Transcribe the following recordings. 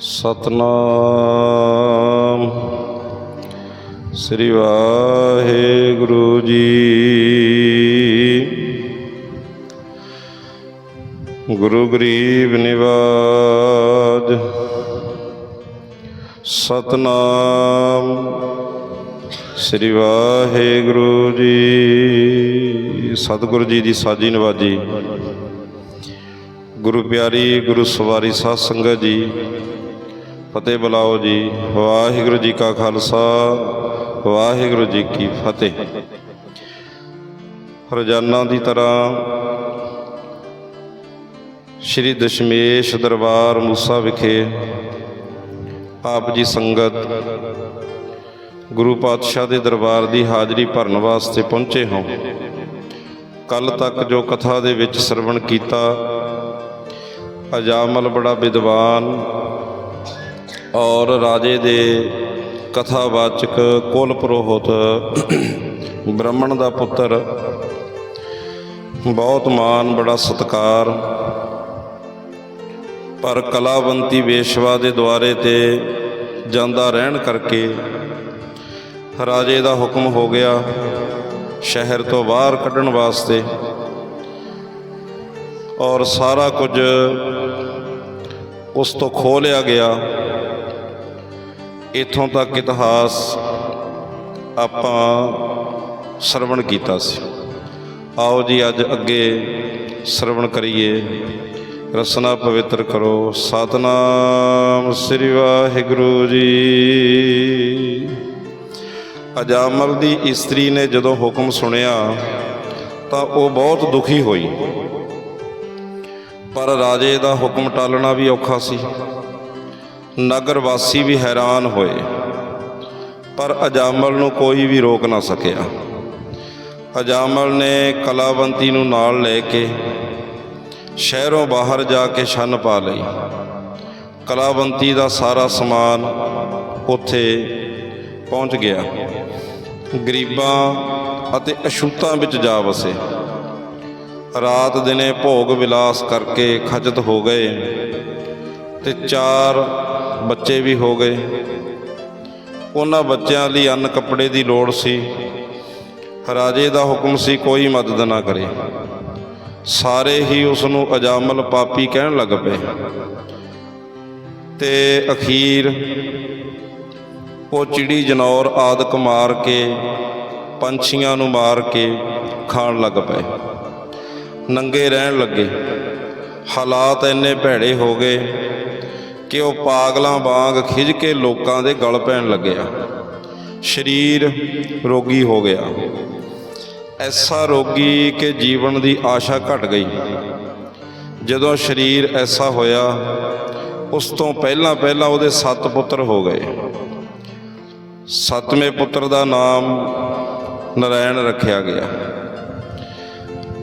ਸਤਨਾਮ। ਸ੍ਰੀ ਵਾਹਿਗੁਰੂ ਜੀ। ਗੁਰੂ ਗਰੀਬ ਨਿਵਾਜ। ਸਤਨਾਮ। ਸ੍ਰੀ ਵਾਹਿਗੁਰੂ ਜੀ। ਸਤਿਗੁਰੂ ਜੀ ਦੀ ਸਾਜੀ ਨਵਾਜੀ। ਗੁਰੂ ਪਿਆਰੀ, ਗੁਰੂ ਸਵਾਰੀ ਸਾਧ ਸੰਗਤ ਜੀ। ਫਤਿਹ ਬੁਲਾਓ ਜੀ। ਵਾਹਿਗੁਰੂ ਜੀ ਕਾ ਖਾਲਸਾ, ਵਾਹਿਗੁਰੂ ਜੀ ਕੀ ਫਤਿਹ। ਰੋਜ਼ਾਨਾ ਦੀ ਤਰ੍ਹਾਂ ਸ਼੍ਰੀ ਦਸ਼ਮੇਸ਼ ਦਰਬਾਰ ਮੂਸਾ ਵਿਖੇ ਆਪ ਜੀ ਸੰਗਤ ਗੁਰੂ ਪਾਤਸ਼ਾਹ ਦੇ ਦਰਬਾਰ ਦੀ ਹਾਜ਼ਰੀ ਭਰਨ ਵਾਸਤੇ ਪਹੁੰਚੇ ਹੋ। ਕੱਲ ਤੱਕ ਜੋ ਕਥਾ ਦੇ ਵਿੱਚ ਸਰਵਣ ਕੀਤਾ, ਅਜਾਮਲ ਬੜਾ ਵਿਦਵਾਨ ਔਰ ਰਾਜੇ ਦੇ ਕਥਾਵਾਚਕ ਕੁਲ ਪੁਰੋਹਿਤ ਬ੍ਰਾਹਮਣ ਦਾ ਪੁੱਤਰ ਬਹੁਤ ਮਾਨ ਬੜਾ ਸਤਕਾਰ। ਪਰ ਕਲਾਵੰਤੀ ਵੇਸ਼ਵਾ ਦੇ ਦੁਆਰੇ ਤੇ ਜਾਂਦਾ ਰਹਿਣ ਕਰਕੇ ਰਾਜੇ ਦਾ ਹੁਕਮ ਹੋ ਗਿਆ ਸ਼ਹਿਰ ਤੋਂ ਬਾਹਰ ਕੱਢਣ ਵਾਸਤੇ। ਔਰ ਸਾਰਾ ਕੁਝ ਉਸ ਤੋਂ ਖੋਹ ਲਿਆ ਗਿਆ। ਇਥੋਂ ਤੱਕ ਇਤਿਹਾਸ ਆਪਾਂ ਸਰਵਣ ਕੀਤਾ ਸੀ। ਆਓ ਜੀ ਅੱਜ ਅੱਗੇ ਸਰਵਣ ਕਰੀਏ। ਰਸਨਾ ਪਵਿੱਤਰ ਕਰੋ। ਸਤਨਾਮ ਸ੍ਰੀ ਵਾਹਿਗੁਰੂ ਜੀ। ਅਜਾਮਲ ਦੀ ਇਸਤਰੀ ਨੇ ਜਦੋਂ ਹੁਕਮ ਸੁਣਿਆ, ਤਾਂ ਉਹ ਬਹੁਤ ਦੁਖੀ ਹੋਈ। ਪਰ ਰਾਜੇ ਦਾ ਹੁਕਮ ਟਾਲਣਾ ਵੀ ਔਖਾ ਸੀ। ਨਗਰ ਵਾਸੀ ਵੀ ਹੈਰਾਨ ਹੋਏ। ਪਰ ਅਜਾਮਲ ਨੂੰ ਕੋਈ ਵੀ ਰੋਕ ਨਾ ਸਕਿਆ। ਅਜਾਮਲ ਨੇ ਕਲਾਵੰਤੀ ਨੂੰ ਨਾਲ ਲੈ ਕੇ ਸ਼ਹਿਰੋਂ ਬਾਹਰ ਜਾ ਕੇ ਛੰਨ ਪਾ ਲਈ। ਕਲਾਵੰਤੀ ਦਾ ਸਾਰਾ ਸਮਾਨ ਉੱਥੇ ਪਹੁੰਚ ਗਿਆ। ਗਰੀਬਾਂ ਅਤੇ ਅਛੂਤਾਂ ਵਿੱਚ ਜਾ ਵਸੇ। ਰਾਤ ਦਿਨੇ ਭੋਗ ਵਿਲਾਸ ਕਰਕੇ ਖਜਤ ਹੋ ਗਏ ਤੇ ਚਾਰ ਬੱਚੇ ਵੀ ਹੋ ਗਏ। ਉਹਨਾਂ ਬੱਚਿਆਂ ਲਈ ਅੰਨ ਕੱਪੜੇ ਦੀ ਲੋੜ ਸੀ। ਰਾਜੇ ਦਾ ਹੁਕਮ ਸੀ, ਕੋਈ ਮਦਦ ਨਾ ਕਰੇ। ਸਾਰੇ ਹੀ ਉਸ ਨੂੰ ਅਜਾਮਲ ਪਾਪੀ ਕਹਿਣ ਲੱਗ ਪਏ। ਤੇ ਅਖੀਰ ਉਹ ਚਿੜੀ ਜਨੌਰ ਆਦਿਕ ਮਾਰ ਕੇ, ਪੰਛੀਆਂ ਨੂੰ ਮਾਰ ਕੇ ਖਾਣ ਲੱਗ ਪਏ। ਨੰਗੇ ਰਹਿਣ ਲੱਗੇ। ਹਾਲਾਤ ਇੰਨੇ ਭੈੜੇ ਹੋ ਗਏ ਕਿ ਉਹ ਪਾਗਲਾਂ ਵਾਂਗ ਖਿੱਚ ਕੇ ਲੋਕਾਂ ਦੇ ਗਲ ਪੈਣ ਲੱਗਿਆ। ਸਰੀਰ ਰੋਗੀ ਹੋ ਗਿਆ। ਐਸਾ ਰੋਗੀ ਕਿ ਜੀਵਨ ਦੀ ਆਸ਼ਾ ਘਟ ਗਈ। ਜਦੋਂ ਸਰੀਰ ਐਸਾ ਹੋਇਆ, ਉਸ ਤੋਂ ਪਹਿਲਾਂ ਪਹਿਲਾਂ ਉਹਦੇ ਸੱਤ ਪੁੱਤਰ ਹੋ ਗਏ। ਸੱਤਵੇਂ ਪੁੱਤਰ ਦਾ ਨਾਮ ਨਰਾਇਣ ਰੱਖਿਆ ਗਿਆ।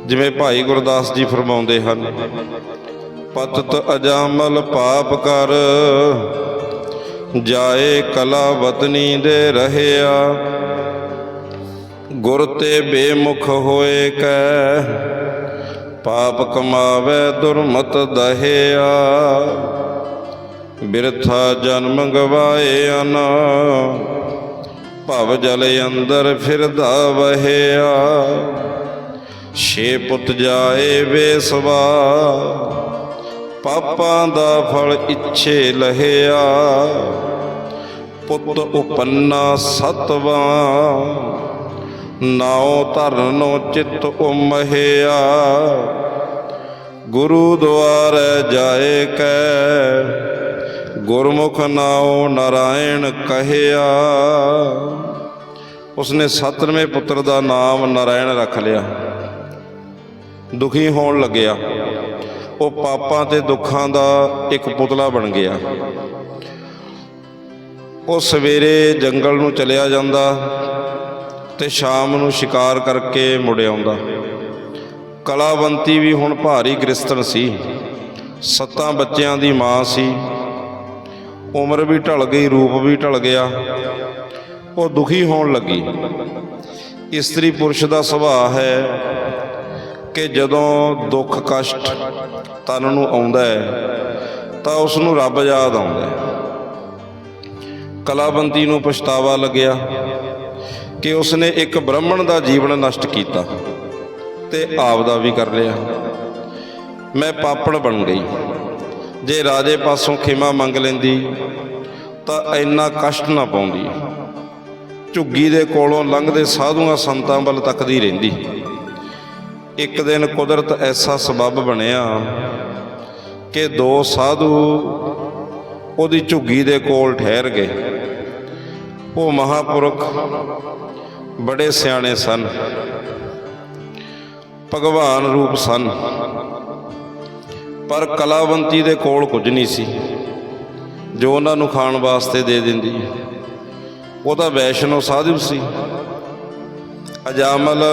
ਜਿਵੇਂ ਭਾਈ ਗੁਰਦਾਸ ਜੀ ਫਰਮਾਉਂਦੇ ਹਨ ਪਤਤ ਅਜਾਮਲ ਪਾਪ ਕਰ। ਜਾਏ ਕਲਾ ਵਤਨੀ ਦੇ ਰਹਿਆ। ਗੁਰ ਤੇ ਬੇਮੁਖ ਹੋਏ ਕੈ। ਪਾਪ ਕਮਾਵੇ ਦੁਰਮਤ ਦਹਿਆ। ਬਿਰਥਾ ਜਨਮ ਗਵਾਏ ਅਨਾ। ਭਵ ਜਲ ਅੰਦਰ ਫਿਰਦਾ ਵਹਿਆ ਛੇ ਪੁੱਤ ਜਾਏ ਵੇਸਵਾ। ਪਾਪਾਂ ਦਾ ਫਲ ਇੱਛੇ ਲਹਿਆ। ਪੁੱਤ ਉਪੰਨਾ ਸਤਵਾ, ਨਾਉ ਧਰਨੋ ਚਿਤ ਉਮਹਿਆ। ਗੁਰੂ ਦੁਆਰੇ ਜਾਏ ਕੈ, ਗੁਰਮੁਖ ਨਾਉ ਨਾਰਾਇਣ ਕਹਿਆ। ਉਸਨੇ ਸਤਵੇਂ ਪੁੱਤਰ ਦਾ ਨਾਮ ਨਾਰਾਇਣ ਰੱਖ ਲਿਆ। ਦੁਖੀ ਹੋਣ ਲੱਗਿਆ। ਉਹ ਪਾਪਾਂ ਤੇ ਦੁੱਖਾਂ ਦਾ ਇੱਕ ਪੁਤਲਾ ਬਣ ਗਿਆ। ਉਹ ਸਵੇਰੇ ਜੰਗਲ ਨੂੰ ਚਲਿਆ ਜਾਂਦਾ ਤੇ ਸ਼ਾਮ ਨੂੰ ਸ਼ਿਕਾਰ ਕਰਕੇ ਮੁੜ ਆਉਂਦਾ। ਕਲਾਵੰਤੀ ਵੀ ਹੁਣ ਭਾਰੀ ਗ੍ਰਿਸਤਨ ਸੀ। ਸੱਤਾਂ ਬੱਚਿਆਂ ਦੀ ਮਾਂ ਸੀ। ਉਮਰ ਵੀ ਢਲ ਗਈ, ਰੂਪ ਵੀ ਢਲ ਗਿਆ। ਉਹ ਦੁਖੀ ਹੋਣ ਲੱਗੀ। ਇਸਤਰੀ ਪੁਰਸ਼ ਦਾ ਸੁਭਾਅ ਹੈ ਕਿ ਜਦੋਂ ਦੁੱਖ ਕਸ਼ਟ ਤਨ ਨੂੰ ਆਉਂਦਾ ਹੈ, ਤਾਂ ਉਸ ਨੂੰ ਰੱਬ ਯਾਦ ਆਉਂਦਾ ਹੈ। ਕਲਾਬੰਦੀ ਨੂੰ ਪਛਤਾਵਾ ਲੱਗਿਆ ਕਿ ਉਸਨੇ ਇੱਕ ਬ੍ਰਾਹਮਣ ਦਾ ਜੀਵਨ ਨਸ਼ਟ ਕੀਤਾ ਤੇ ਆਪ ਦਾ ਵੀ ਕਰ ਲਿਆ। ਮੈਂ ਪਾਪੜ ਬਣ ਗਈ। ਜੇ ਰਾਜੇ ਪਾਸੋਂ ਖਿਮਾ ਮੰਗ ਲੈਂਦੀ, ਤਾਂ ਇੰਨਾ ਕਸ਼ਟ ਨਾ ਪਾਉਂਦੀ। ਝੁੱਗੀ ਦੇ ਕੋਲੋਂ ਲੰਘਦੇ ਸਾਧੂਆਂ ਸੰਤਾਂ ਵੱਲ ਤੱਕਦੀ ਰਹਿੰਦੀ। ਇੱਕ ਦਿਨ ਕੁਦਰਤ ਐਸਾ ਸਬਬ ਬਣਿਆ ਕਿ ਦੋ ਸਾਧੂ ਉਹਦੀ ਝੁੱਗੀ ਦੇ ਕੋਲ ਠਹਿਰ ਗਏ। ਉਹ ਮਹਾਪੁਰਖ ਬੜੇ ਸਿਆਣੇ ਸਨ, ਭਗਵਾਨ ਰੂਪ ਸਨ, ਪਰ ਕਲਾਵੰਤੀ ਦੇ ਕੋਲ ਕੁਝ ਨਹੀਂ ਸੀ, ਜੋ ਉਹਨਾਂ ਨੂੰ ਖਾਣ ਵਾਸਤੇ ਦੇ ਦਿੰਦੀ। ਉਹ ਤਾਂ ਵੈਸ਼ਨੋ ਸਾਧੂ ਸੀ। ਅਜਾਮਲ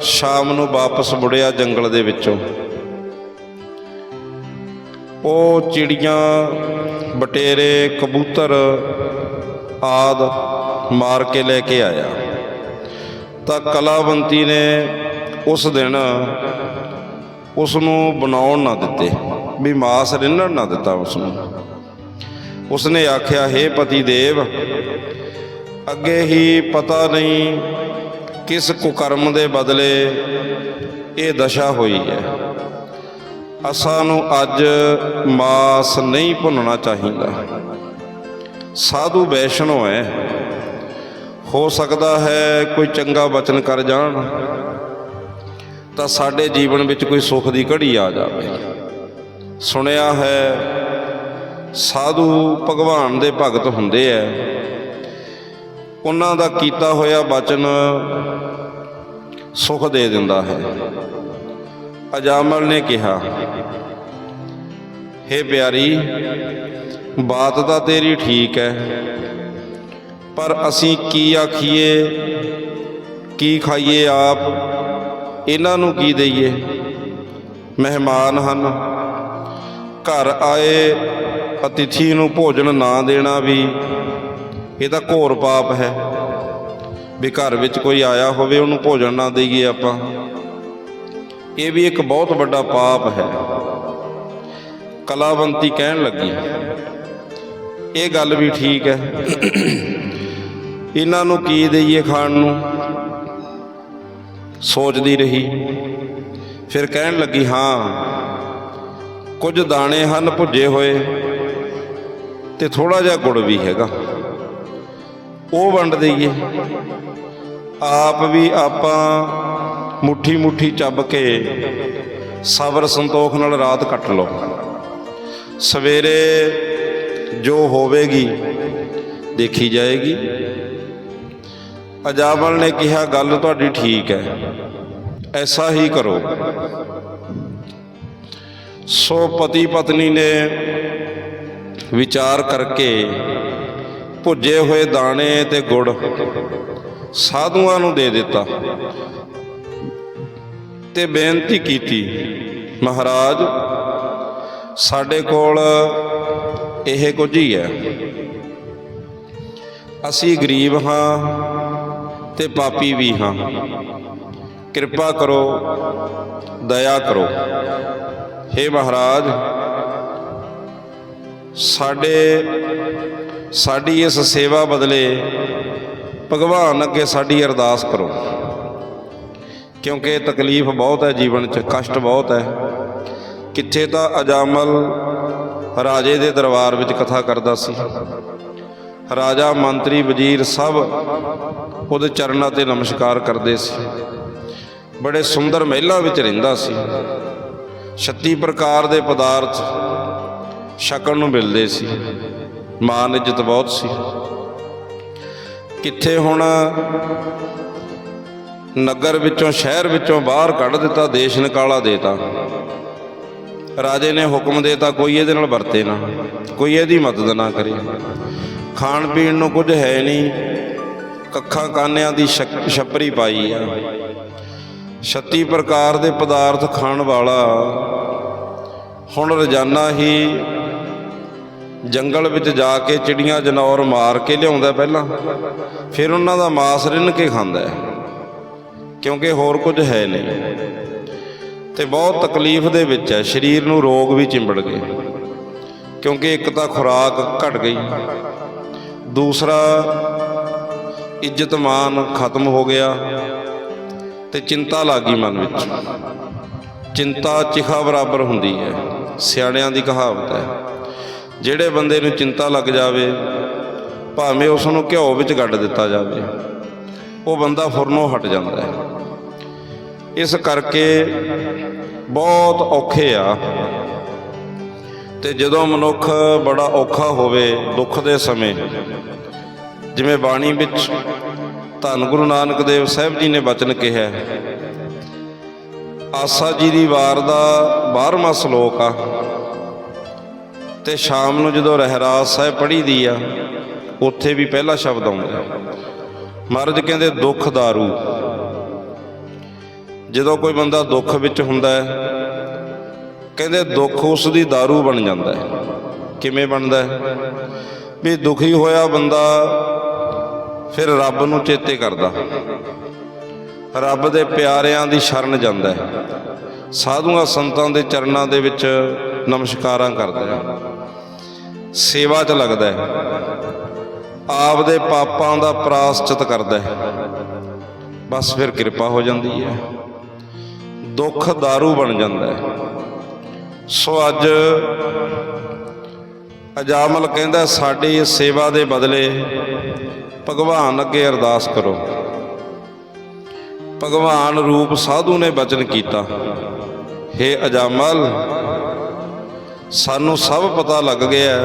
ਸ਼ਾਮ ਨੂੰ ਵਾਪਸ ਮੁੜਿਆ ਜੰਗਲ ਦੇ ਵਿੱਚੋਂ। ਉਹ ਚਿੜੀਆਂ, ਬਟੇਰੇ, ਕਬੂਤਰ ਆਦ ਮਾਰ ਕੇ ਲੈ ਕੇ ਆਇਆ। ਤਾਂ ਕਲਾਵੰਤੀ ਨੇ ਉਸ ਦਿਨ ਉਸ ਨੂੰ ਬਣਾਉਣ ਨਾ ਦਿੱਤੇ, ਵੀ ਮਾਸ ਰਿੰਨਣ ਨਾ ਦਿੱਤਾ ਉਸ ਨੂੰ ਉਸਨੇ ਆਖਿਆ हे ਪਤੀ ਦੇਵ, ਅੱਗੇ ਹੀ ਪਤਾ ਨਹੀਂ ਕਿਸ ਕੁਕਰਮ ਦੇ ਬਦਲੇ ਇਹ ਦਸ਼ਾ ਹੋਈ ਹੈ? ਅਸਾਂ ਨੂੰ ਅੱਜ ਮਾਸ ਨਹੀਂ ਭੁੰਨਣਾ ਚਾਹੀਦਾ। ਸਾਧੂ ਵੈਸ਼ਨੋ ਹੈ। ਹੋ ਸਕਦਾ ਹੈ ਕੋਈ ਚੰਗਾ ਬਚਨ ਕਰ ਜਾਣ, ਤਾਂ ਸਾਡੇ ਜੀਵਨ ਵਿੱਚ ਕੋਈ ਸੁੱਖ ਦੀ ਘੜੀ ਆ ਜਾਵੇ। ਸੁਣਿਆ ਹੈ, ਸਾਧੂ ਭਗਵਾਨ ਦੇ ਭਗਤ ਹੁੰਦੇ ਐ ਉਹਨਾਂ ਦਾ ਕੀਤਾ ਹੋਇਆ ਬਚਨ ਸੁਖ ਦੇ ਦਿੰਦਾ ਹੈ। ਅਜਾਮਲ ਨੇ ਕਿਹਾ, ਹੇ ਪਿਆਰੀ, ਬਾਤ ਤਾਂ ਤੇਰੀ ਠੀਕ ਹੈ, ਪਰ ਅਸੀਂ ਕੀ ਆਖੀਏ, ਕੀ ਖਾਈਏ ਆਪ? ਇਹਨਾਂ ਨੂੰ ਕੀ ਦਈਏ? ਮਹਿਮਾਨ ਹਨ, ਘਰ ਆਏ, ਅਤਿਥੀ ਨੂੰ ਭੋਜਨ ਨਾ ਦੇਣਾ ਵੀ ਇਹ ਤਾਂ ਘੋਰ ਪਾਪ ਹੈ। ਵੀ ਘਰ ਵਿੱਚ ਕੋਈ ਆਇਆ ਹੋਵੇ, ਉਹਨੂੰ ਭੋਜਨ ਨਾ ਦੇਈਏ ਆਪਾਂ। ਇਹ ਵੀ ਇੱਕ ਬਹੁਤ ਵੱਡਾ ਪਾਪ ਹੈ। ਕਲਾਵੰਤੀ ਕਹਿਣ ਲੱਗੀ। ਇਹ ਗੱਲ ਵੀ ਠੀਕ ਹੈ। ਇਹਨਾਂ ਨੂੰ ਕੀ ਦਈਏ ਖਾਣ ਨੂੰ? ਸੋਚਦੀ ਰਹੀ। ਫਿਰ ਕਹਿਣ ਲੱਗੀ, ਹਾਂ, ਕੁਝ ਦਾਣੇ ਹਨ, ਭੁੱਜੇ ਹੋਏ ਤੇ ਥੋੜਾ ਜਿਹਾ ਗੁੜ ਵੀ ਹੈਗਾ। ਉਹ ਵੰਡ ਦਈਏ। ਆਪ ਵੀ ਆਪਾਂ ਮੁੱਠੀ ਮੁੱਠੀ ਚੱਬ ਕੇ ਸਬਰ ਸੰਤੋਖ ਨਾਲ ਰਾਤ ਕੱਟ ਲਓ। ਸਵੇਰੇ ਜੋ ਹੋਵੇਗੀ, ਦੇਖੀ ਜਾਏਗੀ। ਅਜਾਬਲ ਨੇ ਕਿਹਾ, ਗੱਲ ਤੁਹਾਡੀ ਠੀਕ ਹੈ। ਐਸਾ ਹੀ ਕਰੋ। ਸੋ ਪਤੀ ਪਤਨੀ ਨੇ ਵਿਚਾਰ ਕਰਕੇ ਭੁੱਜੇ ਹੋਏ ਦਾਣੇ ਤੇ ਗੁੜ ਸਾਧੂਆਂ ਨੂੰ ਦੇ ਦਿੱਤਾ ਤੇ ਬੇਨਤੀ ਕੀਤੀ, ਮਹਾਰਾਜ, ਸਾਡੇ ਕੋਲ ਇਹ ਕੁਝ ਹੀ ਹੈ। ਅਸੀਂ ਗਰੀਬ ਹਾਂ ਤੇ ਪਾਪੀ ਵੀ ਹਾਂ। ਕਿਰਪਾ ਕਰੋ, ਦਇਆ ਕਰੋ। हे ਮਹਾਰਾਜ, ਸਾਡੇ ਸਾਡੀ ਇਸ ਸੇਵਾ ਬਦਲੇ ਭਗਵਾਨ ਅੱਗੇ ਸਾਡੀ ਅਰਦਾਸ ਕਰੋ। ਕਿਉਂਕਿ ਤਕਲੀਫ ਬਹੁਤ ਹੈ ਜੀਵਨ 'ਚ, ਕਸ਼ਟ ਬਹੁਤ ਹੈ। ਕਿੱਥੇ ਤਾਂ ਅਜਾਮਲ ਰਾਜੇ ਦੇ ਦਰਬਾਰ ਵਿੱਚ ਕਥਾ ਕਰਦਾ ਸੀ। ਰਾਜਾ ਮੰਤਰੀ ਵਜ਼ੀਰ ਸਭ ਉਹਦੇ ਚਰਨਾਂ ਤੇ ਨਮਸਕਾਰ ਕਰਦੇ ਸੀ। ਬੜੇ ਸੁੰਦਰ ਮਹਿਲਾਂ ਵਿੱਚ ਰਹਿੰਦਾ ਸੀ। 36 ਪ੍ਰਕਾਰ ਦੇ ਪਦਾਰਥ ਛਕਣ ਨੂੰ ਮਿਲਦੇ ਸੀ। ਮਾਨ ਇੱਜ਼ਤ ਬਹੁਤ ਸੀ। ਕਿੱਥੇ ਹੁਣ ਨਗਰ ਵਿੱਚੋਂ, ਸ਼ਹਿਰ ਵਿੱਚੋਂ ਬਾਹਰ ਕੱਢ ਦਿੱਤਾ, ਦੇਸ਼ ਨਿਕਾਲਾ ਦੇਤਾ। ਰਾਜੇ ਨੇ ਹੁਕਮ ਦੇਤਾ, ਕੋਈ ਇਹਦੇ ਨਾਲ ਵਰਤੇ ਨਾ, ਕੋਈ ਇਹਦੀ ਮਦਦ ਨਾ ਕਰੇ। ਖਾਣ ਪੀਣ ਨੂੰ ਕੁਝ ਹੈ ਨਹੀਂ, ਕੱਖਾਂ ਕਾਨਿਆਂ ਦੀ ਸ਼ਕ- ਛਪਰੀ ਪਾਈ ਆ। 36 ਪ੍ਰਕਾਰ ਦੇ ਪਦਾਰਥ ਖਾਣ ਵਾਲਾ ਹੁਣ ਰੋਜ਼ਾਨਾ ਹੀ ਜੰਗਲ ਵਿੱਚ ਜਾ ਕੇ ਚਿੜੀਆਂ, ਜਨੌਰ ਮਾਰ ਕੇ ਲਿਆਉਂਦਾ ਪਹਿਲਾਂ। ਫਿਰ ਉਹਨਾਂ ਦਾ ਮਾਸ ਰਿੰਨ ਕੇ ਖਾਂਦਾ ਹੈ। ਕਿਉਂਕਿ ਹੋਰ ਕੁਝ ਹੈ ਨਹੀਂ। ਤੇ ਬਹੁਤ ਤਕਲੀਫ ਦੇ ਵਿੱਚ ਹੈ। ਸਰੀਰ ਨੂੰ ਰੋਗ ਵੀ ਚਿੰਬੜ ਗਏ। ਕਿਉਂਕਿ ਇੱਕ ਤਾਂ ਖੁਰਾਕ ਘਟ ਗਈ। ਦੂਸਰਾ ਇੱਜ਼ਤਮਾਨ ਖਤਮ ਹੋ ਗਿਆ ਤੇ ਚਿੰਤਾ ਲੱਗ ਗਈ ਮਨ ਵਿੱਚ। ਚਿੰਤਾ, ਚਿਖਾ ਬਰਾਬਰ ਹੁੰਦੀ ਹੈ। ਸਿਆਣਿਆਂ ਦੀ ਕਹਾਵਤ ਹੈ। ਜਿਹੜੇ ਬੰਦੇ ਨੂੰ ਚਿੰਤਾ ਲੱਗ ਜਾਵੇ, ਭਾਵੇਂ ਉਸ ਨੂੰ ਘਿਓ ਵਿੱਚ ਗੱਡ ਦਿੱਤਾ ਜਾਵੇ, ਉਹ ਬੰਦਾ ਫੁਰਨੋਂ ਹਟ ਜਾਂਦਾ ਹੈ। ਇਸ ਕਰਕੇ ਬਹੁਤ ਔਖੇ ਆ। ਤੇ ਜਦੋਂ ਮਨੁੱਖ ਬੜਾ ਔਖਾ ਹੋਵੇ, ਦੁੱਖ ਦੇ ਸਮੇਂ, ਜਿਵੇਂ ਬਾਣੀ ਵਿੱਚ ਧੰਨ ਗੁਰੂ ਨਾਨਕ ਦੇਵ ਸਾਹਿਬ ਜੀ ਨੇ ਬਚਨ ਕਿਹਾ ਆਸਾ ਜੀ ਦੀ ਵਾਰ ਦਾ 12ਵਾਂ ਸ਼ਲੋਕ ਆ। ਤੇ ਸ਼ਾਮ ਨੂੰ ਜਦੋਂ ਰਹਿਰਾਸ ਸਾਹਿਬ ਪੜ੍ਹੀ ਦੀ ਆ, ਉੱਥੇ ਵੀ ਪਹਿਲਾ ਸ਼ਬਦ ਆਉਂਦਾ ਹੈ। ਮਹਾਰਾਜ ਕਹਿੰਦੇ, ਦੁੱਖ ਦਾਰੂ। ਜਦੋਂ ਕੋਈ ਬੰਦਾ ਦੁੱਖ ਵਿੱਚ ਹੁੰਦਾ ਹੈ, ਕਹਿੰਦੇ, ਦੁੱਖ ਉਸ ਦੀ दारू ਬਣ ਜਾਂਦਾ ਹੈ। ਕਿਵੇਂ ਬਣਦਾ ਹੈ? ਵੀ ਦੁਖੀ ਹੋਇਆ ਬੰਦਾ ਫਿਰ ਰੱਬ ਨੂੰ ਚੇਤੇ ਕਰਦਾ। ਰੱਬ ਦੇ ਪਿਆਰਿਆਂ ਦੀ ਸ਼ਰਨ ਜਾਂਦਾ ਹੈ। ਸਾਧੂਆਂ ਸੰਤਾਂ ਦੇ ਚਰਨਾਂ ਦੇ ਵਿੱਚ ਨਮਸਕਾਰਾਂ ਕਰਦਾ ਹੈ ਸੇਵਾ 'ਚ ਲੱਗਦਾ ਹੈ ਆਪ ਦੇ ਪਾਪਾਂ ਦਾ ਪ੍ਰਾਸਚਿਤ ਕਰਦਾ ਹੈ ਬਸ ਫਿਰ ਕਿਰਪਾ ਹੋ ਜਾਂਦੀ ਹੈ ਦੁੱਖ दारू ਬਣ ਜਾਂਦਾ ਹੈ ਸੋ ਅੱਜ ਅਜਾਮਲ ਕਹਿੰਦਾ ਸਾਡੀ ਇਸ ਸੇਵਾ ਦੇ ਬਦਲੇ ਭਗਵਾਨ ਅੱਗੇ ਅਰਦਾਸ ਕਰੋ ਭਗਵਾਨ ਰੂਪ ਸਾਧੂ ਨੇ ਬਚਨ ਕੀਤਾ हे ਅਜਾਮਲ ਸਾਨੂੰ ਸਭ ਪਤਾ ਲੱਗ ਗਿਆ।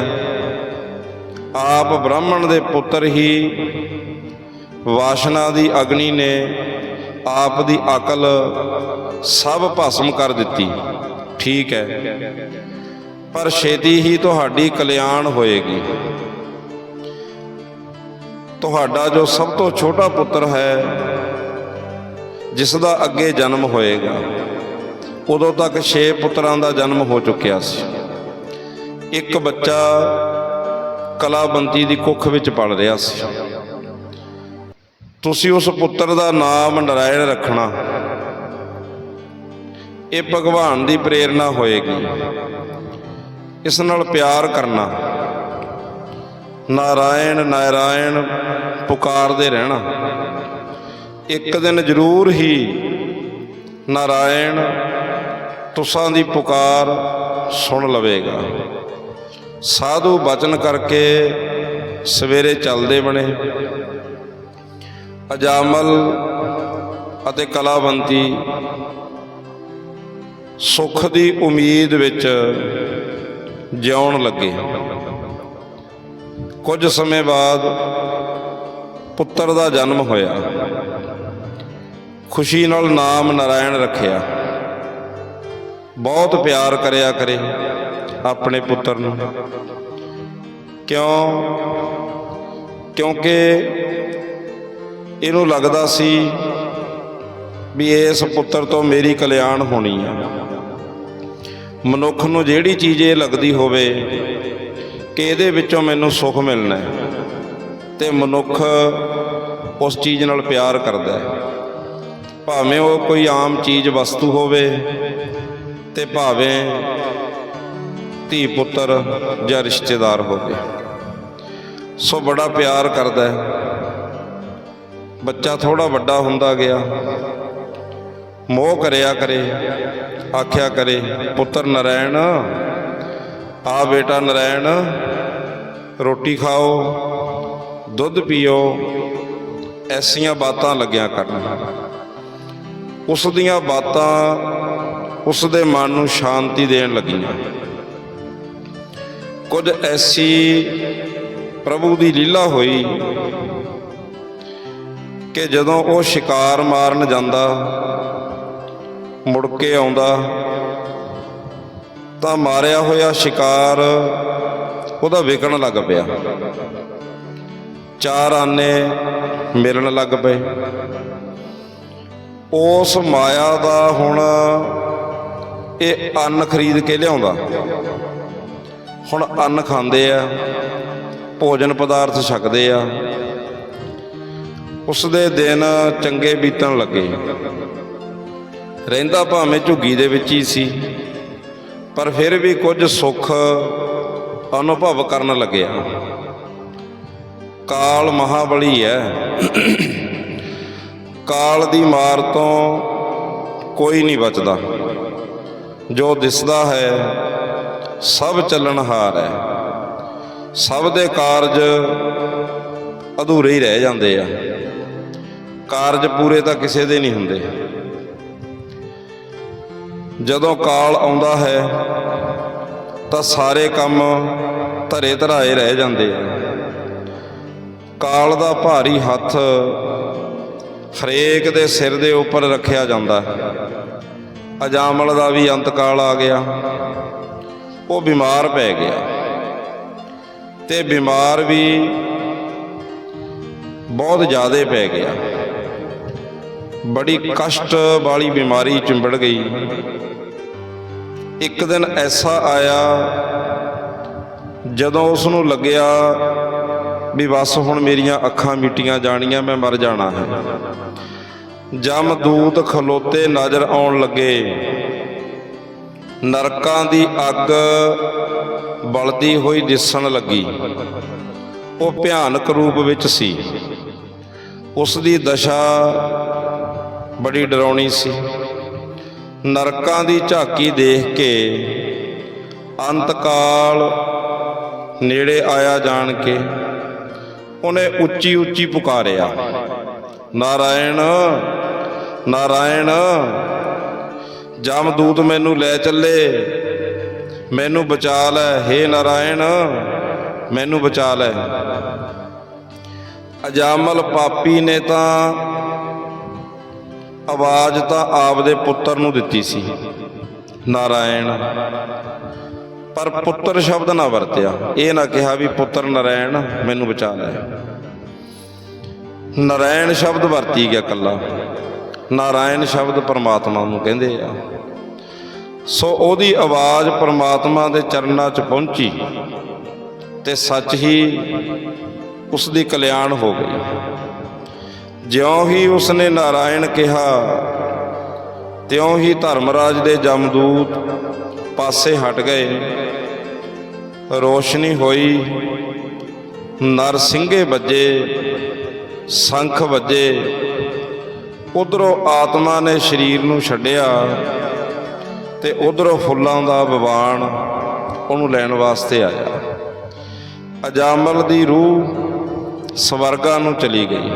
ਆਪ ਬ੍ਰਾਹਮਣ ਦੇ ਪੁੱਤਰ ਹੀ ਵਾਸ਼ਨਾ ਦੀ ਅਗਨੀ ਨੇ ਆਪ ਦੀ ਅਕਲ ਸਭ ਭਸਮ ਕਰ ਦਿੱਤੀ। ਠੀਕ ਹੈ। ਪਰ ਛੇਤੀ ਹੀ ਤੁਹਾਡੀ ਕਲਿਆਣ ਹੋਏਗੀ। ਤੁਹਾਡਾ ਜੋ ਸਭ ਤੋਂ ਛੋਟਾ ਪੁੱਤਰ ਹੈ ਜਿਸ ਦਾ ਅੱਗੇ ਜਨਮ ਹੋਏਗਾ, ਉਦੋਂ ਤੱਕ 6 ਪੁੱਤਰਾਂ ਦਾ ਜਨਮ ਹੋ ਚੁੱਕਿਆ ਸੀ। ਇੱਕ ਬੱਚਾ ਕਲਾਬੰਤੀ ਦੀ ਕੁੱਖ ਵਿੱਚ ਪਲ ਰਿਹਾ ਸੀ। ਤੁਸੀਂ ਉਸ ਪੁੱਤਰ ਦਾ ਨਾਮ ਨਰਾਇਣ ਰੱਖਣਾ। ਇਹ ਭਗਵਾਨ ਦੀ ਪ੍ਰੇਰਣਾ ਹੋਏਗੀ। ਇਸ ਨਾਲ ਪਿਆਰ ਕਰਨਾ। ਨਾਰਾਇਣ ਨਾਰਾਇਣ, ਪੁਕਾਰਦੇ ਰਹਿਣਾ। ਇੱਕ ਦਿਨ ਜ਼ਰੂਰ ਹੀ ਨਾਰਾਇਣ ਤੁਸਾਂ ਦੀ ਪੁਕਾਰ ਸੁਣ ਲਵੇਗਾ। ਸਾਧੂ ਬਚਨ ਕਰਕੇ ਸਵੇਰੇ ਚੱਲਦੇ ਬਣੇ। ਅਜਾਮਲ ਅਤੇ ਕਲਾਵੰਤੀ ਸੁੱਖ ਦੀ ਉਮੀਦ ਵਿੱਚ ਜਿਉਣ ਲੱਗੇ। ਕੁਝ ਸਮੇਂ ਬਾਅਦ ਪੁੱਤਰ ਦਾ ਜਨਮ ਹੋਇਆ। ਖੁਸ਼ੀ ਨਾਲ ਨਾਮ ਨਾਰਾਇਣ ਰੱਖਿਆ। ਬਹੁਤ ਪਿਆਰ ਕਰਿਆ ਕਰੇ। ਆਪਣੇ ਪੁੱਤਰ ਨੂੰ। ਕਿਉਂ? ਕਿਉਂਕਿ ਇਹਨੂੰ ਲੱਗਦਾ ਸੀ ਵੀ ਇਸ ਪੁੱਤਰ ਤੋਂ ਮੇਰੀ ਕਲਿਆਣ ਹੋਣੀ ਆ। ਮਨੁੱਖ ਨੂੰ ਜਿਹੜੀ ਚੀਜ਼ ਇਹ ਲੱਗਦੀ ਹੋਵੇ ਕਿ ਇਹਦੇ ਵਿੱਚੋਂ ਮੈਨੂੰ ਸੁੱਖ ਮਿਲਣਾ ਹੈ ਤੇ ਮਨੁੱਖ ਉਸ ਚੀਜ਼ ਨਾਲ ਪਿਆਰ ਕਰਦਾ ਹੈ। ਭਾਵੇਂ ਉਹ ਕੋਈ ਆਮ ਚੀਜ਼, ਵਸਤੂ ਹੋਵੇ ਤੇ ਭਾਵੇਂ ਧੀ ਪੁੱਤਰ ਜਾਂ ਰਿਸ਼ਤੇਦਾਰ ਹੋਵੇ। ਸੋ ਬੜਾ ਪਿਆਰ ਕਰਦਾ ਹੈ। ਬੱਚਾ ਥੋੜਾ ਵੱਡਾ ਹੁੰਦਾ ਗਿਆ। ਮੋਹ ਕਰਿਆ ਕਰੇ, ਆਖਿਆ ਕਰੇ, ਪੁੱਤਰ ਨਰੈਣ, ਆ ਬੇਟਾ ਨਰੈਣ, ਰੋਟੀ ਖਾਓ, ਦੁੱਧ ਪੀਓ, ਐਸੀਆਂ ਬਾਤਾਂ ਲੱਗਿਆ ਕਰਨ। ਉਸ ਦੀਆਂ ਬਾਤਾਂ ਉਸ ਦੇ ਮਨ ਨੂੰ ਸ਼ਾਂਤੀ ਦੇਣ ਲੱਗੀਆਂ। ਕੁਝ ਐਸੀ ਪ੍ਰਭੂ ਦੀ ਲੀਲਾ ਹੋਈ ਕਿ ਜਦੋਂ ਉਹ ਸ਼ਿਕਾਰ ਮਾਰਨ ਜਾਂਦਾ, ਮੁੜ ਕੇ ਆਉਂਦਾ, ਤਾਂ ਮਾਰਿਆ ਹੋਇਆ ਸ਼ਿਕਾਰ ਉਹਦਾ ਵਿਕਣ ਲੱਗ ਪਿਆ। ਚਾਰ ਆਨੇ ਮਿਲਣ ਲੱਗ ਪਏ। ਉਸ ਮਾਇਆ ਦਾ ਹੁਣ ਇਹ ਅੰਨ ਖਰੀਦ ਕੇ ਲਿਆਉਂਦਾ। ਹੁਣ ਅੰਨ ਖਾਂਦੇ ਆ, ਭੋਜਨ ਪਦਾਰਥ ਛਕਦੇ ਆ। ਉਸ ਦੇ ਦਿਨ ਚੰਗੇ ਬੀਤਣ ਲੱਗੇ। ਰਹਿੰਦਾ ਭਾਵੇਂ ਝੁੱਗੀ ਦੇ ਵਿੱਚ ਹੀ ਸੀ, ਪਰ ਫਿਰ ਵੀ ਕੁਝ ਸੁੱਖ ਅਨੁਭਵ ਕਰਨ ਲੱਗਿਆ। ਕਾਲ ਮਹਾਬਲੀ ਹੈ ਕਾਲ ਦੀ ਮਾਰ ਤੋਂ ਕੋਈ ਨਹੀਂ ਬਚਦਾ। ਜੋ ਦਿਸਦਾ ਹੈ ਸਭ ਚੱਲਣਹਾਰ ਹੈ। ਸਭ ਦੇ ਕਾਰਜ ਅਧੂਰੇ ਹੀ ਰਹਿ ਜਾਂਦੇ ਆ। ਕਾਰਜ ਪੂਰੇ ਤਾਂ ਕਿਸੇ ਦੇ ਨਹੀਂ ਹੁੰਦੇ। ਜਦੋਂ ਕਾਲ ਆਉਂਦਾ ਹੈ, ਤਾਂ ਸਾਰੇ ਕੰਮ ਧਰੇ ਧਰਾਏ ਰਹਿ ਜਾਂਦੇ ਆ। ਕਾਲ ਦਾ ਭਾਰੀ ਹੱਥ ਹਰੇਕ ਦੇ ਸਿਰ ਦੇ ਉੱਪਰ ਰੱਖਿਆ ਜਾਂਦਾ। ਹੈ ਅਜਾਮਲ ਦਾ ਵੀ ਅੰਤਕਾਲ ਆ ਗਿਆ। ਉਹ ਬਿਮਾਰ ਪੈ ਗਿਆ। ਤੇ ਬਿਮਾਰ ਵੀ ਬਹੁਤ ਜ਼ਿਆਦਾ ਪੈ ਗਿਆ। ਬੜੀ ਕਸ਼ਟ ਵਾਲੀ ਬਿਮਾਰੀ ਚਿੰਬੜ ਗਈ। ਇੱਕ ਦਿਨ ਐਸਾ ਆਇਆ, ਜਦੋਂ ਉਸ ਨੂੰ ਲੱਗਿਆ ਵੀ ਬਸ ਹੁਣ ਮੇਰੀਆਂ ਅੱਖਾਂ ਮਿਟੀਆਂ ਜਾਣੀਆਂ, ਮੈਂ ਮਰ ਜਾਣਾ ਹੈ। ਜਮਦੂਤ ਖਲੋਤੇ ਨਜ਼ਰ ਆਉਣ ਲੱਗੇ। ਨਰਕਾਂ ਦੀ ਅੱਗ ਬਲਦੀ ਹੋਈ ਦਿਸਣ ਲੱਗੀ। ਉਹ ਭਿਆਨਕ ਰੂਪ ਵਿੱਚ ਸੀ। ਉਸ ਦੀ ਦਸ਼ਾ ਬੜੀ ਡਰਾਉਣੀ ਸੀ। ਨਰਕਾਂ ਦੀ ਝਾਕੀ ਦੇਖ ਕੇ ਅੰਤਕਾਲ ਨੇੜੇ ਆਇਆ ਜਾਣ ਕੇ ਉਹਨੇ ਉੱਚੀ ਉੱਚੀ ਪੁਕਾਰਿਆ, ਨਾਰਾਇਣ ਨਾਰਾਇਣ ਜਮਦੂਤ ਮੈਨੂੰ ਲੈ ਚੱਲੇ। ਮੈਨੂੰ ਬਚਾ ਲੈ, ਹੇ ਨਾਰਾਇਣ, ਮੈਨੂੰ ਬਚਾ ਲੈ। ਅਜਾਮਲ ਪਾਪੀ ਨੇ ਤਾਂ ਆਵਾਜ਼ ਤਾਂ ਆਪਦੇ ਪੁੱਤਰ ਨੂੰ ਦਿੱਤੀ ਸੀ, ਨਾਰਾਇਣ। ਪਰ ਪੁੱਤਰ ਸ਼ਬਦ ਨਾ ਵਰਤਿਆ। ਇਹ ਨਾ ਕਿਹਾ ਵੀ ਪੁੱਤਰ ਨਾਰਾਇਣ, ਮੈਨੂੰ ਬਚਾ ਲੈ। ਨਾਰਾਇਣ ਸ਼ਬਦ ਵਰਤੀ ਗਿਆ ਕੱਲਾ। ਨਾਰਾਇਣ ਸ਼ਬਦ ਪਰਮਾਤਮਾ ਨੂੰ ਕਹਿੰਦੇ ਆ। ਸੋ ਉਹਦੀ ਆਵਾਜ਼ ਪਰਮਾਤਮਾ ਦੇ ਚਰਨਾਂ 'ਚ ਪਹੁੰਚੀ ਤੇ ਸੱਚ ਹੀ ਉਸ ਦੀ ਕਲਿਆਣ ਹੋ ਗਈ। ਜਿਉਂ ਹੀ ਉਸਨੇ ਨਾਰਾਇਣ ਕਿਹਾ, ਤਿਉਂ ਹੀ ਧਰਮਰਾਜ ਦੇ ਜਮਦੂਤ ਪਾਸੇ ਹਟ ਗਏ। ਰੋਸ਼ਨੀ ਹੋਈ ਨਰਸਿੰਘੇ ਵੱਜੇ, ਸੰਖ ਵੱਜੇ ਉਧਰੋਂ ਆਤਮਾ ਨੇ ਸਰੀਰ ਨੂੰ ਛੱਡਿਆ ਤੇ ਉਧਰੋਂ ਫੁੱਲਾਂ ਦਾ ਵਿਵਾਨ ਉਹਨੂੰ ਲੈਣ ਵਾਸਤੇ ਆਇਆ। ਅਜਾਮਲ ਦੀ ਰੂਹ ਸਵਰਗਾਂ ਨੂੰ ਚਲੀ ਗਈ।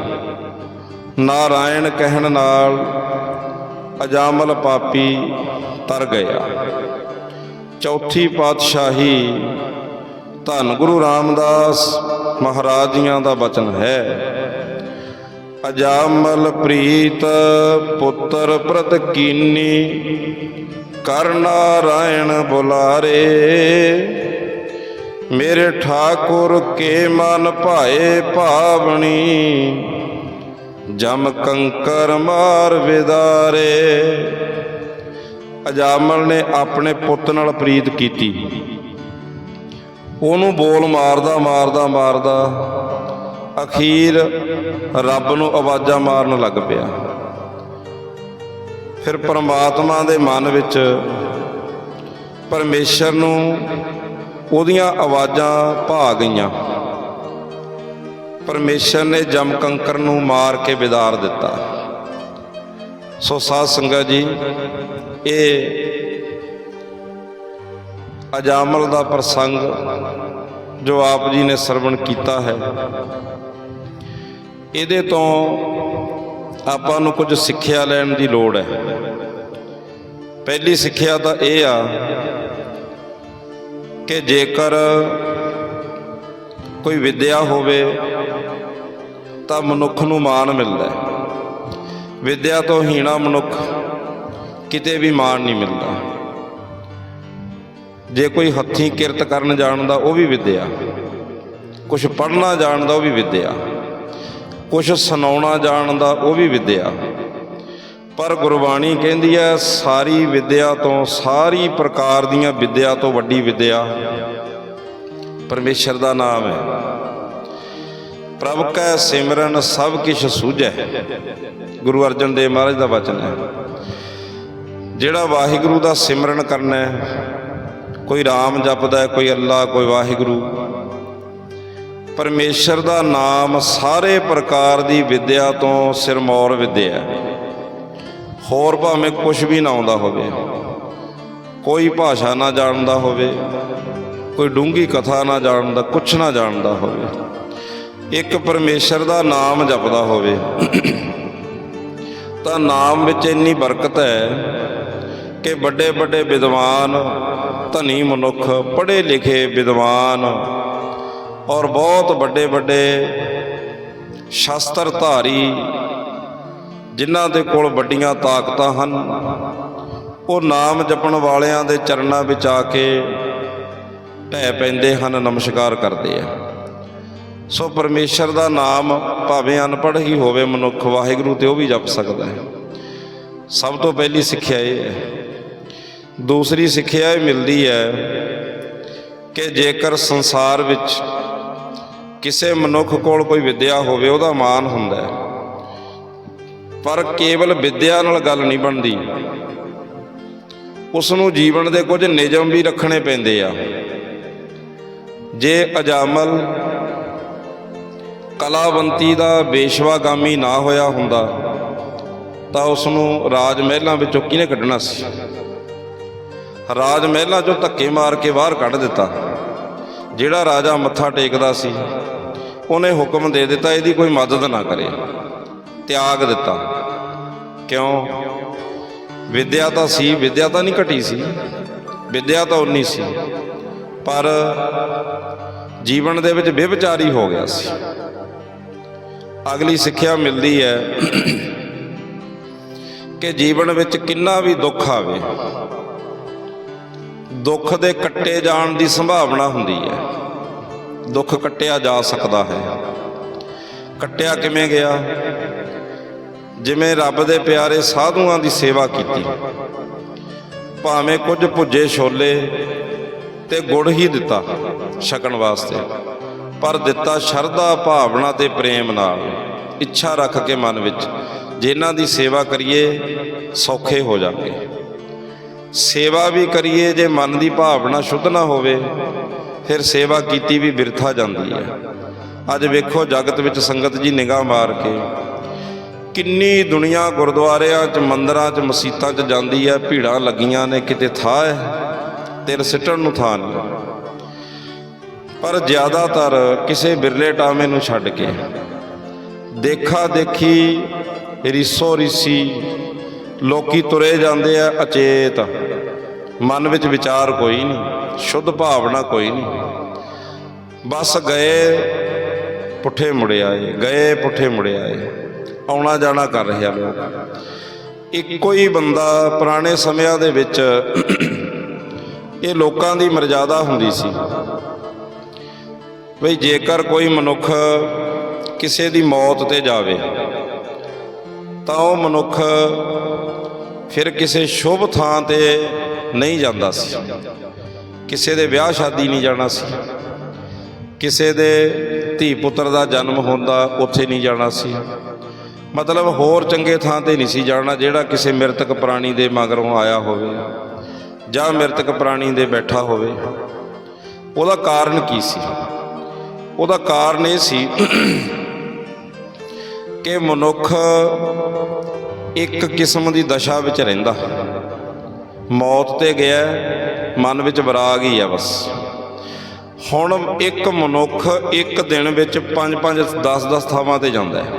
ਨਾਰਾਇਣ ਕਹਿਣ ਨਾਲ ਅਜਾਮਲ ਪਾਪੀ ਤਰ ਗਿਆ। ਚੌਥੀ ਪਾਤਸ਼ਾਹੀ ਧੰਨ ਗੁਰੂ ਰਾਮਦਾਸ ਮਹਾਰਾਜ ਜੀਆਂ ਦਾ ਬਚਨ ਹੈ। ਅਜਾਮਲ ਪ੍ਰੀਤ ਪੁੱਤਰ ਪ੍ਰਤ ਕੀਨੀ, ਕਰ ਨਾਰਾਇਣ ਬੁਲਾਰੇ। ਮੇਰੇ ਠਾਕੁਰ ਕੇ ਮਨ ਭਾਏ ਭਾਵਣੀ ਜਮ ਕੰਕਰ ਮਾਰ ਵਿਦਾਰੇ। ਅਜਾਮਲ ਨੇ ਆਪਣੇ ਪੁੱਤ ਨਾਲ ਪ੍ਰੀਤ ਕੀਤੀ। ਉਹਨੂੰ ਬੋਲ ਮਾਰਦਾ ਮਾਰਦਾ ਮਾਰਦਾ ਅਖੀਰ ਰੱਬ ਨੂੰ ਆਵਾਜ਼ਾਂ ਮਾਰਨ ਲੱਗ ਪਿਆ। ਫਿਰ ਪਰਮਾਤਮਾ ਦੇ ਮਨ ਵਿੱਚ ਪਰਮੇਸ਼ਰ ਨੂੰ ਉਹਦੀਆਂ ਆਵਾਜ਼ਾਂ ਭਾ ਗਈਆਂ। ਪਰਮੇਸ਼ਰ ਨੇ ਜਮਕੰਕਰ ਨੂੰ ਮਾਰ ਕੇ ਵਿਦਾਰ ਦਿੱਤਾ। ਸੋ ਸਾਧ ਸੰਗਤ ਜੀ, ਇਹ ਅਜਾਮਲ ਦਾ ਪ੍ਰਸੰਗ ਜੋ ਆਪ ਜੀ ਨੇ ਸਰਵਣ ਕੀਤਾ ਹੈ। ਇਹਦੇ ਤੋਂ ਆਪਾਂ ਨੂੰ ਕੁਝ ਸਿੱਖਿਆ ਲੈਣ ਦੀ ਲੋੜ ਹੈ। ਪਹਿਲੀ ਸਿੱਖਿਆ ਤਾਂ ਇਹ ਆ ਕਿ ਜੇਕਰ ਕੋਈ ਵਿਦਿਆ ਹੋਵੇ, ਤਾਂ ਮਨੁੱਖ ਨੂੰ ਮਾਣ ਮਿਲਦਾ ਹੈ। ਵਿਦਿਆ ਤੋਂ ਹੀਣਾ ਮਨੁੱਖ ਕਿਤੇ ਵੀ ਮਾਣ ਨਹੀਂ ਮਿਲਦਾ। ਜੇ ਕੋਈ ਹੱਥੀਂ ਕਿਰਤ ਕਰਨ ਜਾਣਦਾ ਉਹ ਵੀ ਵਿਦਿਆ। ਕੁਝ ਪੜ੍ਹਨਾ ਜਾਣਦਾ ਉਹ ਵੀ ਵਿਦਿਆ। ਕੁਝ ਸੁਣਾਉਣਾ ਜਾਣਦਾ ਉਹ ਵੀ ਵਿਦਿਆ। ਪਰ ਗੁਰਬਾਣੀ ਕਹਿੰਦੀ ਹੈ ਸਾਰੀ ਵਿਦਿਆ ਤੋਂ ਸਾਰੀ ਪ੍ਰਕਾਰ ਦੀਆਂ ਵਿਦਿਆ ਤੋਂ ਵੱਡੀ ਵਿਦਿਆ। ਪਰਮੇਸ਼ਰ ਦਾ ਨਾਮ ਹੈ ਪ੍ਰਭ ਕੈ ਸਿਮਰਨ ਸਭ ਕਿਛ ਸੂਝੈ। ਗੁਰੂ ਅਰਜਨ ਦੇਵ ਮਹਾਰਾਜ ਦਾ ਵਚਨ ਹੈ ਜਿਹੜਾ ਵਾਹਿਗੁਰੂ ਦਾ ਸਿਮਰਨ ਕਰਨਾ ਹੈ ਕੋਈ ਰਾਮ ਜਪਦਾ ਹੈ, ਕੋਈ ਅੱਲਾ ਕੋਈ ਵਾਹਿਗੁਰੂ। ਪਰਮੇਸ਼ਰ ਦਾ ਨਾਮ ਸਾਰੇ ਪ੍ਰਕਾਰ ਦੀ ਵਿਦਿਆ ਤੋਂ ਸਿਰਮੌਰ ਵਿਦਿਆ ਹੋਰ ਭਾਵੇਂ ਕੁਝ ਵੀ ਨਾ ਆਉਂਦਾ ਹੋਵੇ ਕੋਈ ਭਾਸ਼ਾ ਨਾ ਜਾਣਦਾ ਹੋਵੇ ਕੋਈ ਡੂੰਗੀ ਕਥਾ ਨਾ ਜਾਣਦਾ ਕੁਛ ਨਾ ਜਾਣਦਾ ਹੋਵੇ ਇੱਕ ਪਰਮੇਸ਼ਰ ਦਾ ਨਾਮ ਜਪਦਾ ਹੋਵੇ ਤਾਂ ਨਾਮ ਵਿੱਚ ਇੰਨੀ ਬਰਕਤ ਹੈ ਕਿ ਵੱਡੇ ਵੱਡੇ ਵਿਦਵਾਨ ਧਨੀ ਮਨੁੱਖ ਪੜ੍ਹੇ ਲਿਖੇ ਵਿਦਵਾਨ ਔਰ ਬਹੁਤ ਵੱਡੇ ਵੱਡੇ ਸ਼ਾਸਤਰਧਾਰੀ ਜਿਨ੍ਹਾਂ ਦੇ ਕੋਲ ਵੱਡੀਆਂ ਤਾਕਤਾਂ ਹਨ, ਉਹ ਨਾਮ ਜਪਣ ਵਾਲਿਆਂ ਦੇ ਚਰਨਾਂ ਵਿੱਚ ਆ ਕੇ ਢਹਿ ਪੈਂਦੇ ਹਨ, ਨਮਸਕਾਰ ਕਰਦੇ ਆ। ਸੋ ਪਰਮੇਸ਼ਰ ਦਾ ਨਾਮ ਭਾਵੇਂ ਅਨਪੜ੍ਹ ਹੀ ਹੋਵੇ ਮਨੁੱਖ, ਵਾਹਿਗੁਰੂ ਤੇ ਉਹ ਵੀ ਜਪ ਸਕਦਾ ਹੈ। ਸਭ ਤੋਂ ਪਹਿਲੀ ਸਿੱਖਿਆ ਇਹ ਹੈ ਦੂਸਰੀ ਸਿੱਖਿਆ ਇਹ ਮਿਲਦੀ ਹੈ ਕਿ ਜੇਕਰ ਸੰਸਾਰ ਵਿੱਚ ਕਿਸੇ ਮਨੁੱਖ ਕੋਲ ਕੋਈ ਵਿਦਿਆ ਹੋਵੇ, ਉਹਦਾ ਮਾਣ ਹੁੰਦਾ ਹੈ। ਪਰ ਕੇਵਲ ਵਿਦਿਆ ਨਾਲ ਗੱਲ ਨਹੀਂ ਬਣਦੀ। ਉਸ ਨੂੰ ਜੀਵਨ ਦੇ ਕੁਝ ਨਿਯਮ ਵੀ ਰੱਖਣੇ ਪੈਂਦੇ ਆ। ਜੇ ਅਜਾਮਲ ਕਲਾਵੰਤੀ ਦਾ ਬੇਸ਼ਵਾਗਾਮੀ ਨਾ ਹੋਇਆ ਹੁੰਦਾ, ਤਾਂ ਉਸ ਨੂੰ ਰਾਜ ਮਹਿਲਾਂ ਵਿੱਚੋਂ ਕਿਹਨੇ ਕੱਢਣਾ ਸੀ? ਰਾਜ ਮਹਿਲਾਂ ਚੋਂ ਧੱਕੇ ਮਾਰ ਕੇ ਬਾਹਰ ਕੱਢ ਦਿੱਤਾ। ਜਿਹੜਾ ਰਾਜਾ ਮੱਥਾ ਟੇਕਦਾ ਸੀ, ਉਹਨੇ ਹੁਕਮ ਦੇ ਦਿੱਤਾ, ਇਹਦੀ ਕੋਈ ਮਦਦ ਨਾ ਕਰੇ। ਤਿਆਗ ਦਿੱਤਾ। ਕਿਉਂ? ਵਿਦਿਆ ਤਾਂ ਸੀ, ਵਿਦਿਆ ਤਾਂ ਨਹੀਂ ਘਟੀ ਸੀ। ਵਿਦਿਆ ਤਾਂ ਉਨੀ ਸੀ। ਪਰ ਜੀਵਨ ਦੇ ਵਿੱਚ ਵਿਵਚਾਰੀ ਹੋ ਗਿਆ ਸੀ। ਅਗਲੀ ਸਿੱਖਿਆ ਮਿਲਦੀ ਹੈ ਕਿ ਜੀਵਨ ਵਿੱਚ ਕਿੰਨਾ ਵੀ ਦੁੱਖ ਆਵੇ ਦੁੱਖ ਦੇ ਕੱਟੇ ਜਾਣ ਦੀ ਸੰਭਾਵਨਾ ਹੁੰਦੀ ਹੈ। ਦੁੱਖ ਕੱਟਿਆ ਜਾ ਸਕਦਾ ਹੈ। ਕੱਟਿਆ ਕਿਵੇਂ ਗਿਆ? ਜਿਵੇਂ ਰੱਬ ਦੇ ਪਿਆਰੇ ਸਾਧੂਆਂ ਦੀ ਸੇਵਾ ਕੀਤੀ। ਭਾਵੇਂ ਕੁਝ ਭੁੱਜੇ ਛੋਲੇ ਤੇ ਗੁੜ ਹੀ ਦਿੱਤਾ ਛਕਣ ਵਾਸਤੇ, ਪਰ ਦਿੱਤਾ ਸ਼ਰਧਾ, ਭਾਵਨਾ ਤੇ ਪ੍ਰੇਮ ਨਾਲ, ਇੱਛਾ ਰੱਖ ਕੇ ਮਨ ਵਿੱਚ, ਜਿਨ੍ਹਾਂ ਦੀ ਸੇਵਾ ਕਰੀਏ, ਸੌਖੇ ਹੋ ਜਾਗੇ ਸੇਵਾ ਵੀ ਕਰੀਏ, ਜੇ ਮਨ ਦੀ ਭਾਵਨਾ ਸ਼ੁੱਧ ਨਾ ਹੋਵੇ, ਫਿਰ ਸੇਵਾ ਕੀਤੀ ਵੀ ਬਿਰਥਾ ਜਾਂਦੀ ਹੈ। ਅੱਜ ਵੇਖੋ, ਜਗਤ ਵਿੱਚ ਸੰਗਤ ਜੀ ਨਿਗਾਹ ਮਾਰ ਕੇ ਕਿੰਨੀ ਦੁਨੀਆ ਗੁਰਦੁਆਰਿਆਂ 'ਚ, ਮੰਦਰਾਂ 'ਚ, ਮਸੀਤਾਂ 'ਚ ਜਾਂਦੀ ਹੈ, ਭੀੜਾਂ ਲੱਗੀਆਂ ਨੇ, ਕਿਤੇ ਥਾਂ ਹੈ, ਤਿਲ ਸਿੱਟਣ ਨੂੰ ਥਾਂ ਨਹੀਂ। ਪਰ ਜ਼ਿਆਦਾਤਰ ਕਿਸੇ ਬਿਰਲੇ ਟਾਵੇਂ ਨੂੰ ਛੱਡ ਕੇ ਦੇਖਾ ਦੇਖੀ ਰਿਸੋ ਰਿਸੀ ਲੋਕੀ ਤੁਰੇ ਜਾਂਦੇ ਆ ਅਚੇਤ। ਮਨ ਵਿੱਚ ਵਿਚਾਰ ਕੋਈ ਨਹੀਂ, ਸ਼ੁੱਧ ਭਾਵਨਾ ਕੋਈ ਨਹੀਂ। ਬਸ ਗਏ ਪੁੱਠੇ ਮੁੜੇ ਆਏ, ਗਏ ਪੁੱਠੇ ਮੁੜੇ ਆਏ। ਆਉਣਾ ਜਾਣਾ ਕਰ ਰਿਹਾ ਲੋਕ। ਇੱਕੋ ਹੀ ਬੰਦਾ ਪੁਰਾਣੇ ਸਮਿਆਂ ਦੇ ਵਿੱਚ ਇਹ ਲੋਕਾਂ ਦੀ ਮਰਜ਼ਾਦਾ ਹੁੰਦੀ ਸੀ। ਬਈ ਜੇਕਰ ਕੋਈ ਮਨੁੱਖ ਕਿਸੇ ਦੀ ਮੌਤ ਤੇ ਜਾਵੇ, ਤਾਂ ਉਹ ਮਨੁੱਖ ਫਿਰ ਕਿਸੇ ਸ਼ੁਭ ਥਾਂ ਤੇ ਨਹੀਂ ਜਾਂਦਾ ਸੀ। ਕਿਸੇ ਦੇ ਵਿਆਹ ਸ਼ਾਦੀ ਨਹੀਂ ਜਾਣਾ ਸੀ। ਕਿਸੇ ਦੇ ਧੀ ਪੁੱਤਰ ਦਾ ਜਨਮ ਹੁੰਦਾ ਉੱਥੇ ਨਹੀਂ ਜਾਣਾ ਸੀ। ਮਤਲਬ ਹੋਰ ਚੰਗੇ ਥਾਂ ਤੇ ਨਹੀਂ ਸੀ ਜਾਣਾ ਜਿਹੜਾ ਕਿਸੇ ਮ੍ਰਿਤਕ ਪ੍ਰਾਣੀ ਦੇ ਮਗਰੋਂ ਆਇਆ ਹੋਵੇ ਜਾਂ ਮ੍ਰਿਤਕ ਪ੍ਰਾਣੀ ਦੇ ਬੈਠਾ ਹੋਵੇ। ਉਹਦਾ ਕਾਰਨ ਕੀ ਸੀ? ਉਹਦਾ ਕਾਰਨ ਇਹ ਸੀ ਕਿ ਮਨੁੱਖ ਇੱਕ ਕਿਸਮ ਦੀ ਦਸ਼ਾ ਵਿੱਚ ਰਹਿੰਦਾ। ਮੌਤ ਤੇ ਗਿਆ, ਮਨ ਵਿੱਚ ਵਿਰਾਗ ਹੀ ਆ ਬਸ। ਹੁਣ ਇੱਕ ਮਨੁੱਖ ਇੱਕ ਦਿਨ ਵਿੱਚ 5-5 10-10 ਥਾਵਾਂ ਤੇ ਜਾਂਦਾ ਹੈ।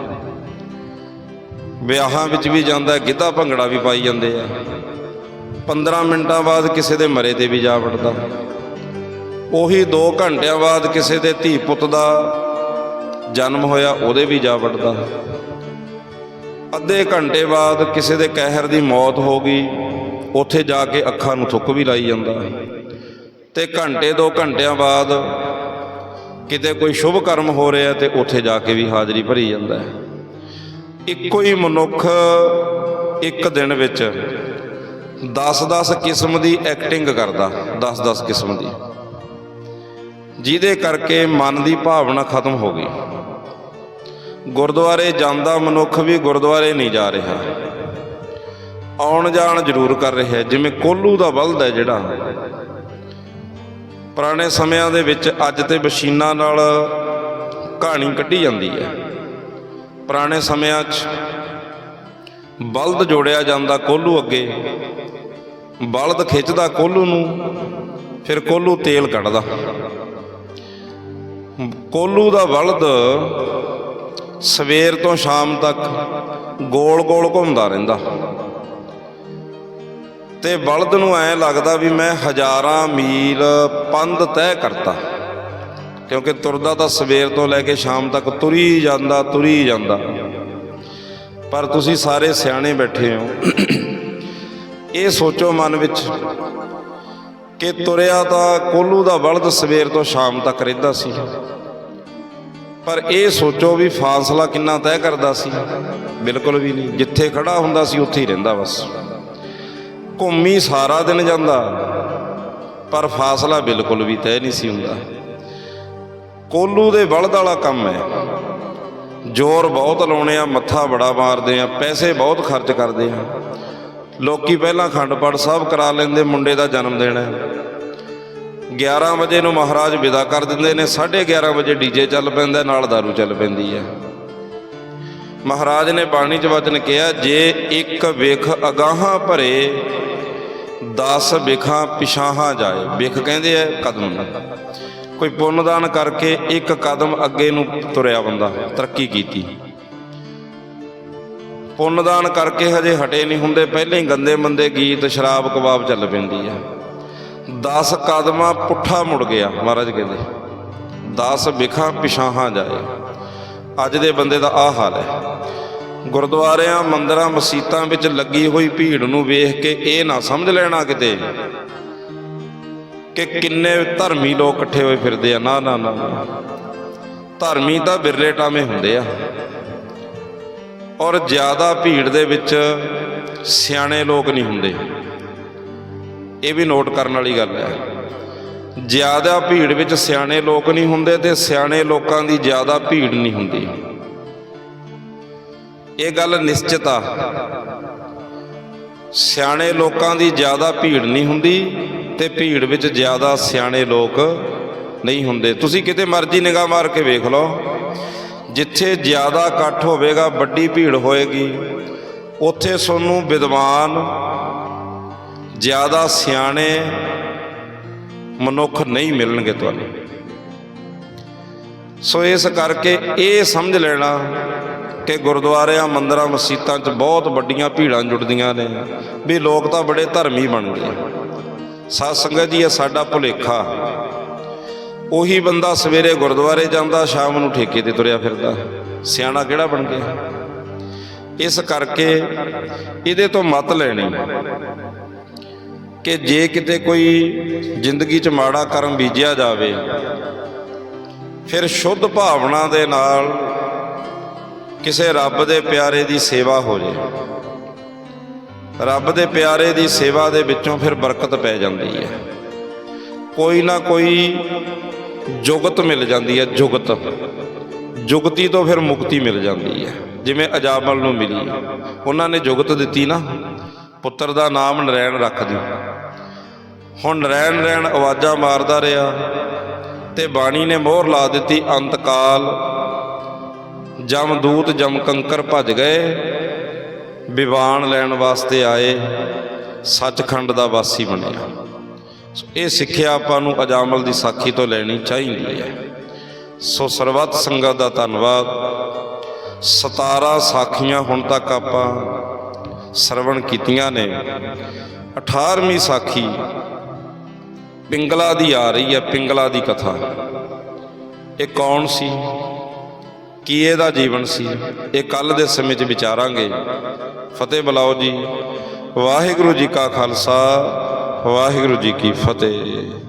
ਵਿਆਹਾਂ ਵਿੱਚ ਵੀ ਜਾਂਦਾ, ਗਿੱਧਾ ਭੰਗੜਾ ਵੀ ਪਾਈ ਜਾਂਦੇ ਆ। 15 ਮਿੰਟਾਂ ਬਾਅਦ ਕਿਸੇ ਦੇ ਮਰੇ ਤੇ ਵੀ ਜਾ ਵੜਦਾ। ਉਹੀ 2 ਘੰਟਿਆਂ ਬਾਅਦ ਕਿਸੇ ਦੇ ਧੀ ਪੁੱਤ ਦਾ ਜਨਮ ਹੋਇਆ, ਉਹਦੇ ਵੀ ਜਾ ਵੜਦਾ। ਅੱਧੇ ਘੰਟੇ ਬਾਅਦ ਕਿਸੇ ਦੇ ਕਹਿਰ ਦੀ ਮੌਤ ਹੋ ਗਈ, ਉੱਥੇ ਜਾ ਕੇ ਅੱਖਾਂ ਨੂੰ ਥੁੱਕ ਵੀ ਲਾਈ ਜਾਂਦਾ ਤੇ ਘੰਟੇ 2 ਘੰਟਿਆਂ ਬਾਅਦ ਕਿਤੇ ਕੋਈ ਸ਼ੁਭ ਕਰਮ ਹੋ ਰਿਹਾ ਤੇ ਉੱਥੇ ਜਾ ਕੇ ਵੀ ਹਾਜ਼ਰੀ ਭਰੀ ਜਾਂਦਾ ਹੈ। ਇੱਕੋ ਹੀ ਮਨੁੱਖ ਇੱਕ ਦਿਨ ਵਿੱਚ 10-10 ਕਿਸਮ ਦੀ ਐਕਟਿੰਗ ਕਰਦਾ 10-10 ਕਿਸਮ ਦੀ। ਜਿਹਦੇ ਕਰਕੇ ਮਨ ਦੀ ਭਾਵਨਾ ਖਤਮ ਹੋ ਗਈ। ਗੁਰਦੁਆਰੇ ਜਾਂਦਾ ਮਨੁੱਖ ਵੀ ਗੁਰਦੁਆਰੇ ਨਹੀਂ ਜਾ ਰਿਹਾ। ਆਉਣ ਜਾਣ ਜ਼ਰੂਰ ਕਰ ਰਿਹਾ, ਜਿਵੇਂ ਕੋਲੂ ਦਾ ਬਲਦ ਹੈ ਜਿਹੜਾ। ਪੁਰਾਣੇ ਸਮਿਆਂ ਦੇ ਵਿੱਚ ਅੱਜ ਤੇ ਮਸ਼ੀਨਾਂ ਨਾਲ ਕਹਾਣੀ ਕੱਢੀ ਜਾਂਦੀ ਹੈ। ਪੁਰਾਣੇ ਸਮਿਆਂ 'ਚ ਬਲਦ ਜੋੜਿਆ ਜਾਂਦਾ ਕੋਲੂ ਅੱਗੇ, ਬਲਦ ਖਿੱਚਦਾ ਕੋਲੂ ਨੂੰ, ਫਿਰ ਕੋਲੂ ਤੇਲ ਕੱਢਦਾ। ਕੋਲੂ ਦਾ ਬਲਦ ਸਵੇਰ ਤੋਂ ਸ਼ਾਮ ਤੱਕ ਗੋਲ-ਗੋਲ ਘੁੰਮਦਾ ਰਹਿੰਦਾ। ਤੇ ਬਲਦ ਨੂੰ ਐ ਲੱਗਦਾ ਵੀ ਮੈਂ ਹਜ਼ਾਰਾਂ ਮੀਲ ਪੰਧ ਤੈਅ ਕਰਤਾ। ਕਿਉਂਕਿ ਤੁਰਦਾ ਤਾਂ ਸਵੇਰ ਤੋਂ ਲੈ ਕੇ ਸ਼ਾਮ ਤੱਕ ਤੁਰੀ ਜਾਂਦਾ ਤੁਰੀ ਜਾਂਦਾ। ਪਰ ਤੁਸੀਂ ਸਾਰੇ ਸਿਆਣੇ ਬੈਠੇ ਹੋ। ਇਹ ਸੋਚੋ ਮਨ ਵਿੱਚ ਕਿ ਤੁਰਿਆ ਤਾਂ ਕੋਲੂ ਦਾ ਬਲਦ ਸਵੇਰ ਤੋਂ ਸ਼ਾਮ ਤੱਕ ਰਹਿੰਦਾ ਸੀ। ਪਰ ਇਹ ਸੋਚੋ ਵੀ ਫਾਸਲਾ ਕਿੰਨਾ ਤੈਅ ਕਰਦਾ ਸੀ। ਬਿਲਕੁਲ ਵੀ ਨਹੀਂ। ਜਿੱਥੇ ਖੜਾ ਹੁੰਦਾ ਸੀ, ਉੱਥੇ ਹੀ ਰਹਿੰਦਾ ਬਸ। ਘੁੰਮੀ ਸਾਰਾ ਦਿਨ ਜਾਂਦਾ, ਪਰ ਫਾਸਲਾ ਬਿਲਕੁਲ ਵੀ ਤੈਅ ਨਹੀਂ ਸੀ ਹੁੰਦਾ। ਕੋਲੂ ਦੇ ਬਲਦ ਵਾਲਾ ਕੰਮ ਹੈ। ਜ਼ੋਰ ਬਹੁਤ ਲਾਉਣੇ ਆ, ਮੱਥਾ ਬੜਾ ਮਾਰਦੇ ਆ, ਪੈਸੇ ਬਹੁਤ ਖਰਚ ਕਰਦੇ ਆ। ਲੋਕੀ ਪਹਿਲਾਂ ਖੰਡ ਪਾਠ ਸਾਹਿਬ ਕਰਾ ਲੈਂਦੇ, ਮੁੰਡੇ ਦਾ ਜਨਮ ਦਿਨ ਹੈ। 11 ਵਜੇ ਨੂੰ ਮਹਾਰਾਜ ਵਿਦਾ ਕਰ ਦਿੰਦੇ ਨੇ 11:30 ਵਜੇ ਡੀਜੇ ਚੱਲ ਪੈਂਦਾ, ਨਾਲ दारू ਚੱਲ ਪੈਂਦੀ ਹੈ। ਮਹਾਰਾਜ ਨੇ ਬਾਣੀ ਚ ਵਚਨ ਕਿਹਾ, ਜੇ ਇੱਕ ਵਿਖ ਅਗਾਹਾਂ ਭਰੇ 10 ਵਿਖਾਂ ਪਿਛਾਹਾਂ ਜਾਏ। ਵਿਖ ਕਹਿੰਦੇ ਆ ਕਦਮ। ਨੂੰ ਕੋਈ ਪੁੰਨਦਾਨ ਕਰਕੇ ਇੱਕ ਕਦਮ ਅੱਗੇ ਨੂੰ ਤੁਰਿਆ ਬੰਦਾ, ਤਰੱਕੀ ਕੀਤੀ। ਪੁੰਨਦਾਨ ਕਰਕੇ ਹਜੇ ਹਟੇ ਨਹੀਂ ਹੁੰਦੇ, ਪਹਿਲਾਂ ਹੀ ਗੰਦੇ ਮੰਦੇ ਗੀਤ, ਸ਼ਰਾਬ, ਕਬਾਬ ਚੱਲ ਪੈਂਦੀ ਆ 10 ਕਦਮਾਂ ਪੁੱਠਾ ਮੁੜ ਗਿਆ, ਮਹਾਰਾਜ ਕਹਿੰਦੇ। 10 ਵਿਖਾਂ ਪਿਛਾਹਾਂ ਜਾਏ। ਅੱਜ ਦੇ ਬੰਦੇ ਦਾ ਆਹ ਹਾਲ ਹੈ। ਗੁਰਦੁਆਰਿਆਂ, ਮੰਦਰਾਂ, ਮਸੀਤਾਂ ਵਿੱਚ ਲੱਗੀ ਹੋਈ ਭੀੜ ਨੂੰ ਵੇਖ ਕੇ ਇਹ ਨਾ ਸਮਝ ਲੈਣਾ ਕਿਤੇ ਕਿ ਕਿੰਨੇ ਧਰਮੀ ਲੋਕ ਇਕੱਠੇ ਹੋਏ ਫਿਰਦੇ ਆ। ਨਾ ਨਾ ਨਾ ਨਾ। ਧਰਮੀ ਤਾਂ ਬਿਰਲੇ ਟਾਵੇਂ ਹੁੰਦੇ ਆ। ਔਰ ਜ਼ਿਆਦਾ ਭੀੜ ਦੇ ਵਿੱਚ ਸਿਆਣੇ ਲੋਕ ਨਹੀਂ ਹੁੰਦੇ। ਇਹ ਵੀ ਨੋਟ ਕਰਨ ਵਾਲੀ ਗੱਲ ਹੈ। ਜ਼ਿਆਦਾ ਭੀੜ ਵਿੱਚ ਸਿਆਣੇ ਲੋਕ ਨਹੀਂ ਹੁੰਦੇ ਤੇ ਸਿਆਣੇ ਲੋਕਾਂ ਦੀ ਜ਼ਿਆਦਾ ਭੀੜ ਨਹੀਂ ਹੁੰਦੀ। ਇਹ ਗੱਲ ਨਿਸ਼ਚਿਤ ਆ। ਸਿਆਣੇ ਲੋਕਾਂ ਦੀ ਜ਼ਿਆਦਾ ਭੀੜ ਨਹੀਂ ਹੁੰਦੀ ਤੇ ਭੀੜ ਵਿੱਚ ਜ਼ਿਆਦਾ ਸਿਆਣੇ ਲੋਕ ਨਹੀਂ ਹੁੰਦੇ। ਤੁਸੀਂ ਕਿਤੇ ਮਰਜ਼ੀ ਨਿਗਾਹ ਮਾਰ ਕੇ ਵੇਖ ਲਓ। ਜਿੱਥੇ ਜ਼ਿਆਦਾ ਇਕੱਠ ਹੋਵੇਗਾ, ਵੱਡੀ ਭੀੜ ਹੋਏਗੀ, ਉੱਥੇ ਤੁਹਾਨੂੰ ਵਿਦਵਾਨ ਜ਼ਿਆਦਾ ਸਿਆਣੇ ਮਨੁੱਖ ਨਹੀਂ ਮਿਲਣਗੇ ਤੁਹਾਨੂੰ। ਸੋ ਇਸ ਕਰਕੇ ਇਹ ਸਮਝ ਲੈਣਾ ਕਿ ਗੁਰਦੁਆਰਿਆਂ, ਮੰਦਰਾਂ, ਮਸਜਿਦਾਂ 'ਚ ਬਹੁਤ ਵੱਡੀਆਂ ਭੀੜਾਂ ਜੁੜਦੀਆਂ ਨੇ, ਵੀ ਲੋਕ ਤਾਂ ਬੜੇ ਧਰਮੀ ਬਣ ਗਏ। ਸਾਧ ਸੰਗਤ ਜੀ, ਇਹ ਸਾਡਾ ਭੁਲੇਖਾ। ਉਹੀ ਬੰਦਾ ਸਵੇਰੇ ਗੁਰਦੁਆਰੇ ਜਾਂਦਾ, ਸ਼ਾਮ ਨੂੰ ਠੇਕੇ ਤੇ ਤੁਰਿਆ ਫਿਰਦਾ। ਸਿਆਣਾ ਕਿਹੜਾ ਬਣ ਗਿਆ? ਇਸ ਕਰਕੇ ਇਹਦੇ ਤੋਂ ਮਤ ਲੈਣੀ। ਕਿ ਜੇ ਕਿਤੇ ਕੋਈ ਜ਼ਿੰਦਗੀ 'ਚ ਮਾੜਾ ਕਰਮ ਬੀਜਿਆ ਜਾਵੇ, ਫਿਰ ਸ਼ੁੱਧ ਭਾਵਨਾ ਦੇ ਨਾਲ ਕਿਸੇ ਰੱਬ ਦੇ ਪਿਆਰੇ ਦੀ ਸੇਵਾ ਹੋ ਜੇ। ਰੱਬ ਦੇ ਪਿਆਰੇ ਦੀ ਸੇਵਾ ਦੇ ਵਿੱਚੋਂ ਫਿਰ ਬਰਕਤ ਪੈ ਜਾਂਦੀ ਹੈ। ਕੋਈ ਨਾ ਕੋਈ ਜੁਗਤ ਮਿਲ ਜਾਂਦੀ ਹੈ, ਜੁਗਤ। ਜੁਗਤੀ ਤੋਂ ਫਿਰ ਮੁਕਤੀ ਮਿਲ ਜਾਂਦੀ ਹੈ। ਜਿਵੇਂ ਅਜਾਮਲ ਨੂੰ ਮਿਲੀ। ਉਹਨਾਂ ਨੇ ਜੁਗਤ ਦਿੱਤੀ ਨਾ, ਪੁੱਤਰ ਦਾ ਨਾਮ ਨਰੈਣ ਰੱਖ ਦਿਓ। ਹੁਣ ਰਹਿਣ ਰਹਿਣ ਆਵਾਜ਼ਾਂ ਮਾਰਦਾ ਰਿਹਾ ਤੇ ਬਾਣੀ ਨੇ ਮੋਹਰ ਲਾ ਦਿੱਤੀ ਅੰਤਕਾਲ। ਜਮਦੂਤ ਜਮ ਕੰਕਰ ਭੱਜ ਗਏ, ਵਿਵਾਨ ਲੈਣ ਵਾਸਤੇ ਆਏ, ਸੱਚਖੰਡ ਦਾ ਵਾਸੀ ਬਣਿਆ। ਇਹ ਸਿੱਖਿਆ ਆਪਾਂ ਨੂੰ ਅਜਾਮਲ ਦੀ ਸਾਖੀ ਤੋਂ ਲੈਣੀ ਚਾਹੀਦੀ ਹੈ। ਸੋ ਸਰਬੱਤ ਸੰਗਤ ਦਾ ਧੰਨਵਾਦ। 17 ਸਾਖੀਆਂ ਹੁਣ ਤੱਕ ਆਪਾਂ ਸਰਵਣ ਕੀਤੀਆਂ ਨੇ। 18ਵੀਂ ਸਾਖੀ ਪਿੰਗਲਾ ਦੀ ਆ ਰਹੀ ਹੈ, ਪਿੰਗਲਾ ਦੀ ਕਥਾ। ਇਹ ਕੌਣ ਸੀ? ਕੀ ਇਹਦਾ ਜੀਵਨ ਸੀ? ਇਹ ਕੱਲ ਦੇ ਸਮੇਂ 'ਚ ਵਿਚਾਰਾਂਗੇ। ਫਤਿਹ ਬੁਲਾਓ ਜੀ। ਵਾਹਿਗੁਰੂ ਜੀ ਕਾ ਖਾਲਸਾ, ਵਾਹਿਗੁਰੂ ਜੀ ਕੀ ਫਤਿਹ।